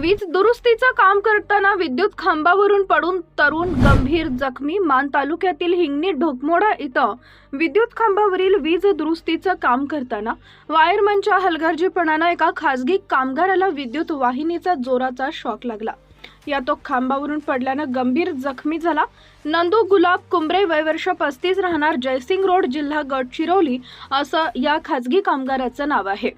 वीज दुरुस्तीचं काम करताना विद्युत खांबावरून पडून तरुण गंभीर जखमी मान तालुक्यातील हिंगणी ढोकमोडा इथं विद्युत खांबावरील वीज दुरुस्तीचं काम करताना वायरमनच्या हलगर्जीपणानं एका खासगी कामगाराला विद्युत वाहिनीचा जोराचा शॉक लागला. या तो खांबावरून पडल्यानं गंभीर जखमी झाला. नंदू गुलाब कुंबरे वयवर्ष पस्तीस राहणार जयसिंग रोड जिल्हा गडचिरोली असं या खासगी कामगाराचं नाव आहे.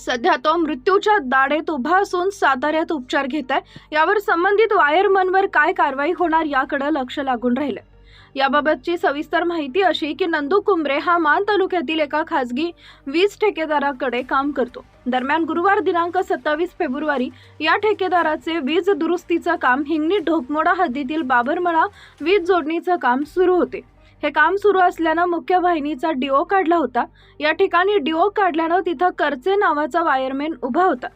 सध्या तो मृत्यूच्या दाढेत उभा असून साताऱ्यात उपचार घेत आहे यावर संबंधित वायरमनवर काय कारवाई होणार याकडे लक्ष लागून राहिलं याबाबतची सविस्तर माहिती अशी की नंदू कुंबरे हा मान तालुक्यातील एका खासगी वीज ठेकेदाराकडे काम करतो. दरम्यान गुरुवार दिनांक सत्तावीस फेब्रुवारी या ठेकेदाराचे वीज दुरुस्तीचं काम हिंगणी ढोकमोडा हद्दीतील बाबरमळा वीज जोडणीचं काम सुरू होते. हे काम सुरू असल्यानं मुख्य वाहिनीचा डिओ काढला होता. या ठिकाणी डिओ काढल्यानं तिथं करचे नावाचा वायरमॅन उभा होता.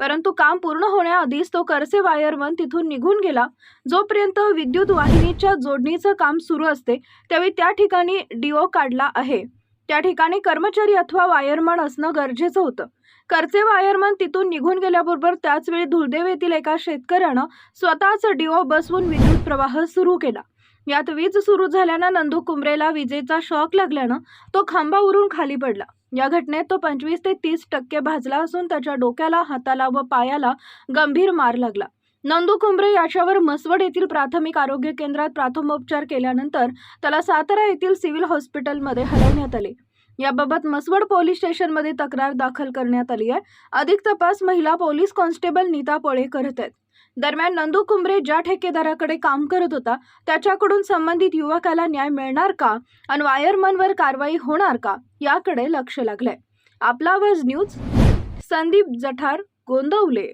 परंतु काम पूर्ण होण्याआधीच तो करसे वायरमन तिथून निघून गेला. जोपर्यंत विद्युत वाहिनीच्या जोडणीचं काम सुरू असते त्यावेळी त्या ठिकाणी डिओ काढला आहे. त्या ठिकाणी कर्मचारी अथवा वायरमन असणं गरजेचं होतं. करचे वायरमन तिथून निघून गेल्याबरोबर त्याचवेळी धुळदेव येथील एका शेतकऱ्यानं स्वतःच डिओ बसवून विद्युत प्रवाह सुरू केला. यात वीज सुरू झाल्यानं नंदू कुंबरेला विजेचा शॉक लागल्यानं तो खांबावरून खाली पडला. या घटनेत तो पंचवीस ते तीस टक्के भाजला असून त्याच्या डोक्याला हाताला व पायाला गंभीर मार लागला. नंदू कुंबरे याच्यावर मसवड येथील प्राथमिक आरोग्य केंद्रात प्राथमोपचार केल्यानंतर त्याला सातारा येथील सिव्हिल हॉस्पिटलमध्ये हलवण्यात आले. याबाबत मसवड पोलीस स्टेशनमध्ये तक्रार दाखल करण्यात आली आहे. अधिक तपास महिला पोलीस कॉन्स्टेबल नीता पोळे करत आहेत. दरम्यान नंदू कुंबरे ज्या ठेकेदाराकडे काम करत होता त्याच्याकडून संबंधित युवकाला न्याय मिळणार का आणि वायरमनवर कारवाई होणार का याकडे लक्ष लागलंय. आपला आवाज न्यूज संदीप जठार गोंदवले.